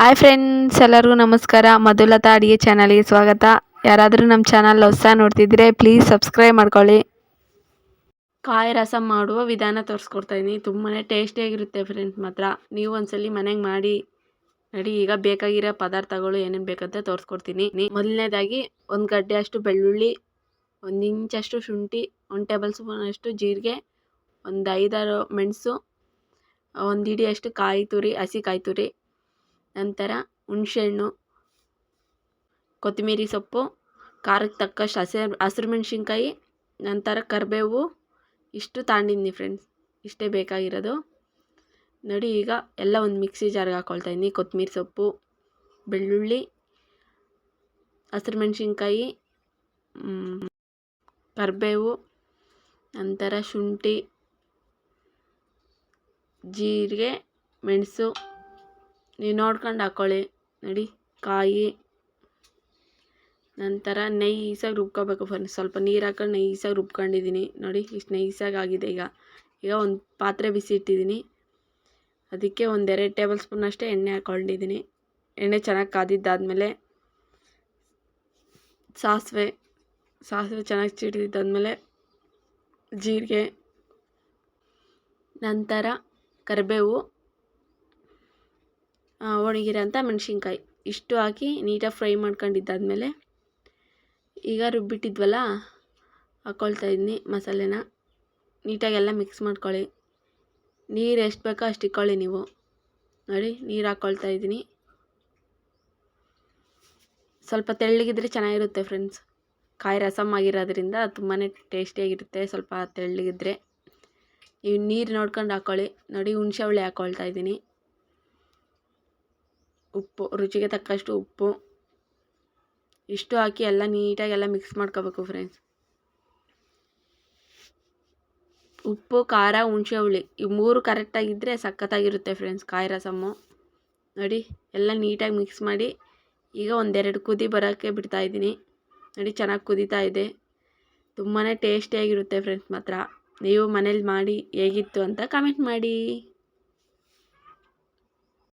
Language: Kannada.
ಹಾಯ್ ಫ್ರೆಂಡ್ಸ್ ಎಲ್ಲರಿಗೂ ನಮಸ್ಕಾರ. ಮಧುಲತಾ ಅಡುಗೆ ಚಾನಲ್ಗೆ ಸ್ವಾಗತ. ಯಾರಾದರೂ ನಮ್ಮ ಚಾನಲ್ ಹೊಸ ನೋಡ್ತಿದ್ರೆ ಪ್ಲೀಸ್ ಸಬ್ಸ್ಕ್ರೈಬ್ ಮಾಡ್ಕೊಳ್ಳಿ. ಕಾಯಿ ರಸಂ ಮಾಡುವ ವಿಧಾನ ತೋರಿಸ್ಕೊಡ್ತಾಯಿದ್ದೀನಿ ತುಂಬಾ ಟೇಸ್ಟಿಯಾಗಿರುತ್ತೆ ಫ್ರೆಂಡ್ಸ್ ಮಾತ್ರ. ನೀವು ಒಂದ್ಸಲಿ ಮನೆಗೆ ಮಾಡಿ, ನೋಡಿ, ಈಗ ಬೇಕಾಗಿರೋ ಪದಾರ್ಥಗಳು ಏನೇನು ಬೇಕಂತ ತೋರಿಸ್ಕೊಡ್ತೀನಿ. ಮೊದಲನೇದಾಗಿ ಒಂದು ಗಡ್ಡೆ ಅಷ್ಟು ಬೆಳ್ಳುಳ್ಳಿ, ಒಂದು ಇಂಚಷ್ಟು ಶುಂಠಿ, ಒಂದು ಟೇಬಲ್ ಸ್ಪೂನ್ ಅಷ್ಟು ಜೀರಿಗೆ, ಒಂದು ಐದಾರು ಮೆಣಸು, ಒಂದು ಹಿಡಿಯಷ್ಟು ಕಾಯಿ ತುರಿ, ಹಸಿ ಕಾಯಿ ತುರಿ ನಂತರ ಹುಣಸೆಹಣ್ಣು, ಕೊತ್ತಂಬರಿ ಸೊಪ್ಪು, ಖಾರಕ್ಕೆ ತಕ್ಕಷ್ಟು ಹಸಿ ಹಸಿರು ಮೆಣಸಿನ್ಕಾಯಿ ನಂತರ ಕರಿಬೇವು. ಇಷ್ಟು ತಗೊಂಡಿದ್ದೀನಿ ಫ್ರೆಂಡ್ಸ್ ಇಷ್ಟೇ ಬೇಕಾಗಿರೋದು. ನೋಡಿ ಈಗ ಎಲ್ಲ ಒಂದು ಮಿಕ್ಸಿ ಜಾರ್ಗೆ ಹಾಕ್ಕೊಳ್ತಾ ಇದ್ದೀನಿ. ಕೊತ್ತಂಬರಿ ಸೊಪ್ಪು, ಬೆಳ್ಳುಳ್ಳಿ ಹಸಿರು ಮೆಣಸಿನ್ಕಾಯಿ ಕರಿಬೇವು, ನಂತರ ಶುಂಠಿ, ಜೀರಿಗೆ, ಮೆಣಸು. ನೀವು ನೋಡ್ಕೊಂಡು ಹಾಕ್ಕೊಳ್ಳಿ ನೋಡಿ, ಕಾಯಿ. ನಂತರ ನೈಸಾಗಿ ರುಬ್ಕೋಬೇಕು ಫರ್, ಸ್ವಲ್ಪ ನೀರು ಹಾಕೊಂಡು ನೈಸಾಗಿ ರುಬ್ಕೊಂಡಿದ್ದೀನಿ. ನೋಡಿ, ಇಷ್ಟು ನೈಸಾಗಿ ಆಗಿದೆ ಈಗ. ಈಗ ಒಂದು ಪಾತ್ರೆ ಬಿಸಿ ಇಟ್ಟಿದ್ದೀನಿ. ಅದಕ್ಕೆ ಒಂದೆರಡು ಟೇಬಲ್ ಸ್ಪೂನ್ ಅಷ್ಟೇ ಎಣ್ಣೆ ಹಾಕ್ಕೊಂಡಿದ್ದೀನಿ ಎಣ್ಣೆ ಚೆನ್ನಾಗಿ ಕಾದಿದ್ದಾದಮೇಲೆ ಸಾಸಿವೆ ಸಾಸಿವೆ ಚೆನ್ನಾಗಿ ಸಿಡಿದಿದ್ದಾದಮೇಲೆ ಜೀರಿಗೆ, ನಂತರ ಕರಿಬೇವು. ಒಣಗಿರೋಂಥ ಮೆಣಸಿನ್ಕಾಯಿ. ಇಷ್ಟು ಹಾಕಿ ನೀಟಾಗಿ ಫ್ರೈ ಮಾಡ್ಕೊಂಡಿದ್ದಾದ್ಮೇಲೆ ಈಗ ರುಬ್ಬಿಟ್ಟಿದ್ವಲ್ಲ ಹಾಕ್ಕೊಳ್ತಾ ಇದ್ದೀನಿ ಮಸಾಲೆನ. ನೀಟಾಗೆಲ್ಲ ಮಿಕ್ಸ್ ಮಾಡ್ಕೊಳ್ಳಿ. ನೀರು ಎಷ್ಟು ಬೇಕೋ ಅಷ್ಟು ಇಕ್ಕೊಳ್ಳಿ ನೀವು. ನೋಡಿ, ನೀರು ಹಾಕ್ಕೊಳ್ತಾ ಇದ್ದೀನಿ. ಸ್ವಲ್ಪ ತೆಳ್ಳಗಿದ್ರೆ ಚೆನ್ನಾಗಿರುತ್ತೆ ಫ್ರೆಂಡ್ಸ್ ಕಾಯಿ ರಸಮ್ ಆಗಿರೋದ್ರಿಂದ ತುಂಬಾ ಟೇಸ್ಟಿಯಾಗಿರುತ್ತೆ ಸ್ವಲ್ಪ ತೆಳ್ಳಗಿದ್ರೆ. ನೀವು ನೀರು ನೋಡ್ಕೊಂಡು ಹಾಕ್ಕೊಳ್ಳಿ ನೋಡಿ, ಹುಣಸೆ ಹುಳಿ ಹಾಕ್ಕೊಳ್ತಾ ಇದ್ದೀನಿ. ಉಪ್ಪು, ರುಚಿಗೆ ತಕ್ಕಷ್ಟು ಉಪ್ಪು. ಇಷ್ಟು ಹಾಕಿ ಎಲ್ಲ ನೀಟಾಗಿ ಎಲ್ಲ ಮಿಕ್ಸ್ ಮಾಡ್ಕೋಬೇಕು ಫ್ರೆಂಡ್ಸ್ ಉಪ್ಪು, ಖಾರ, ಹುಣಸೆ ಹುಳಿ ಈ ಮೂರು ಕರೆಕ್ಟಾಗಿದ್ದರೆ ಸಖತ್ತಾಗಿರುತ್ತೆ ಫ್ರೆಂಡ್ಸ್ ಕಾಯಿ ರಸಮ್ಮು. ನೋಡಿ, ಎಲ್ಲ ನೀಟಾಗಿ ಮಿಕ್ಸ್ ಮಾಡಿ ಈಗ ಒಂದೆರಡು ಕುದಿ ಬರೋಕ್ಕೆ ಬಿಡ್ತಾಯಿದ್ದೀನಿ ನೋಡಿ, ಚೆನ್ನಾಗಿ ಕುದೀತಾ ಇದೆ. ತುಂಬಾ ಟೇಸ್ಟಿಯಾಗಿರುತ್ತೆ ಫ್ರೆಂಡ್ಸ್ ಮಾತ್ರ. ನೀವು ಮನೇಲಿ ಮಾಡಿ ಹೇಗಿತ್ತು ಅಂತ ಕಮೆಂಟ್ ಮಾಡಿ.